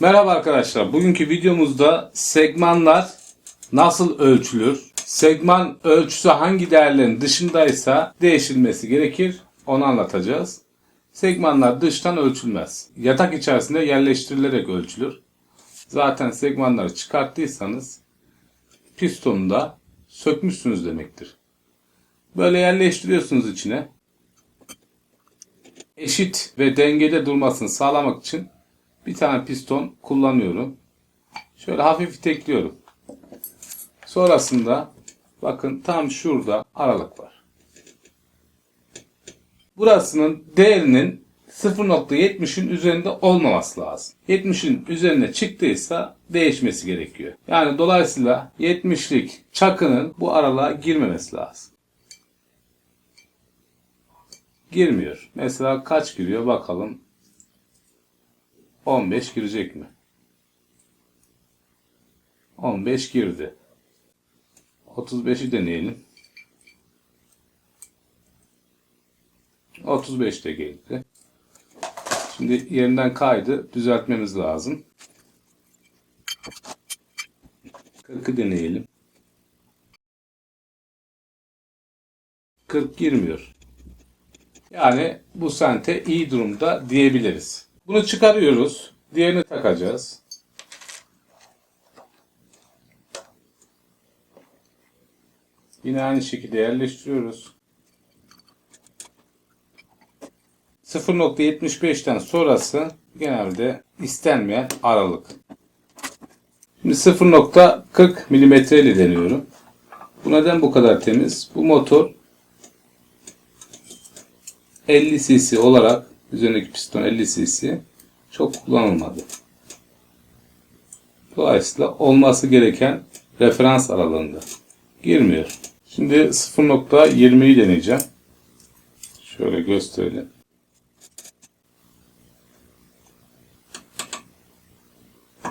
Merhaba arkadaşlar. Bugünkü videomuzda segmanlar nasıl ölçülür? Segman ölçüsü hangi değerlerin dışındaysa değişilmesi gerekir. Onu anlatacağız. Segmanlar dıştan ölçülmez. Yatak içerisinde yerleştirilerek ölçülür. Zaten segmanları çıkarttıysanız pistonu da sökmüşsünüz demektir. Böyle yerleştiriyorsunuz içine. Eşit ve dengede durmasını sağlamak için bir tane piston kullanıyorum. Şöyle hafif itekliyorum. Sonrasında bakın tam şurada aralık var. Burasının değerinin 0.70'in üzerinde olmaması lazım. 70'in üzerine çıktıysa değişmesi gerekiyor. Yani dolayısıyla 70'lik çakının bu aralığa girmemesi lazım. Girmiyor. Mesela kaç giriyor bakalım. 15 girecek mi? 15 girdi. 35'i deneyelim. 35 de geldi. Şimdi yerinden kaydı. Düzeltmemiz lazım. 40'ı deneyelim. 40 girmiyor. Yani bu sente iyi durumda diyebiliriz. Bunu çıkarıyoruz. Diğerini takacağız. Yine aynı şekilde yerleştiriyoruz. 0.75'ten sonrası genelde istenmeyen aralık. Şimdi 0.40 mm ile deniyorum. Bu neden bu kadar temiz? Bu motor 50 cc olarak üzerindeki piston 50 cc çok kullanılmadı. Dolayısıyla olması gereken referans aralığında girmiyor. Şimdi 0.20'yi deneyeceğim. Şöyle gösterelim.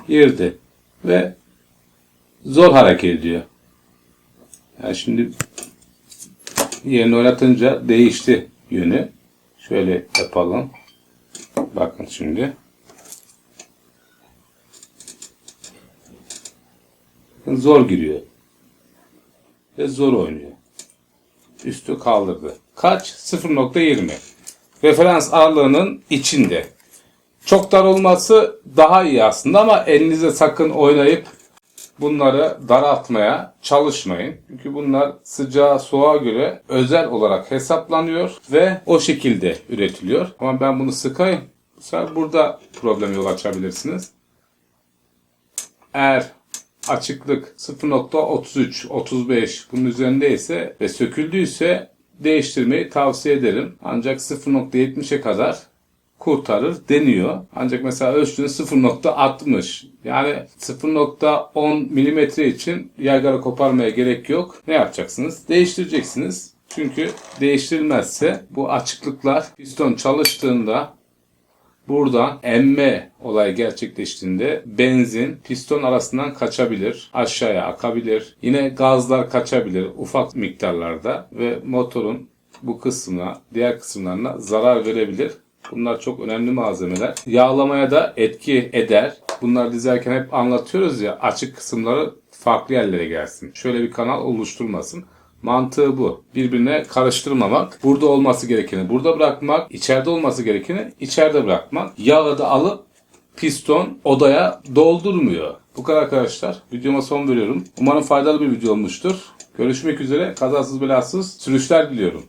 Girdi ve zor hareket ediyor. Yani şimdi yerini oynatınca değişti yönü. Şöyle yapalım. Bakın şimdi. Zor giriyor. Ve zor oynuyor. Üstü kaldırdı. Kaç? 0.20. Referans aralığının içinde. Çok dar olması daha iyi aslında ama elinize sakın oynayıp bunları daraltmaya çalışmayın. Çünkü bunlar sıcağa soğuğa göre özel olarak hesaplanıyor ve o şekilde üretiliyor. Ama ben bunu sıkayım. Sefer burada problem yol açabilirsiniz. Eğer açıklık 0.33, 35 bunun üzerindeyse ve söküldüyse değiştirmeyi tavsiye ederim. Ancak 0.70'e kadar kurtarır deniyor. Ancak mesela ölçtüğünüz 0.60 yani 0.10 milimetre için yaygara koparmaya gerek yok. Ne yapacaksınız? Değiştireceksiniz. Çünkü değiştirilmezse bu açıklıklar piston çalıştığında Buradan emme olayı gerçekleştiğinde benzin piston arasından kaçabilir, aşağıya akabilir. Yine gazlar kaçabilir ufak miktarlarda ve motorun bu kısmına, diğer kısımlarına zarar verebilir. Bunlar çok önemli malzemeler. Yağlamaya da etki eder. Bunları dizerken hep anlatıyoruz ya açık kısımları farklı yerlere gelsin. Şöyle bir kanal oluşturmasın. Mantığı bu. Birbirine karıştırmamak. Burada olması gerekeni burada bırakmak. içeride olması gerekeni içeride bırakmak. Yağı da alıp piston odaya doldurmuyor. Bu kadar arkadaşlar. Videoma son veriyorum. Umarım faydalı bir video olmuştur. Görüşmek üzere. Kazasız belasız sürüşler diliyorum.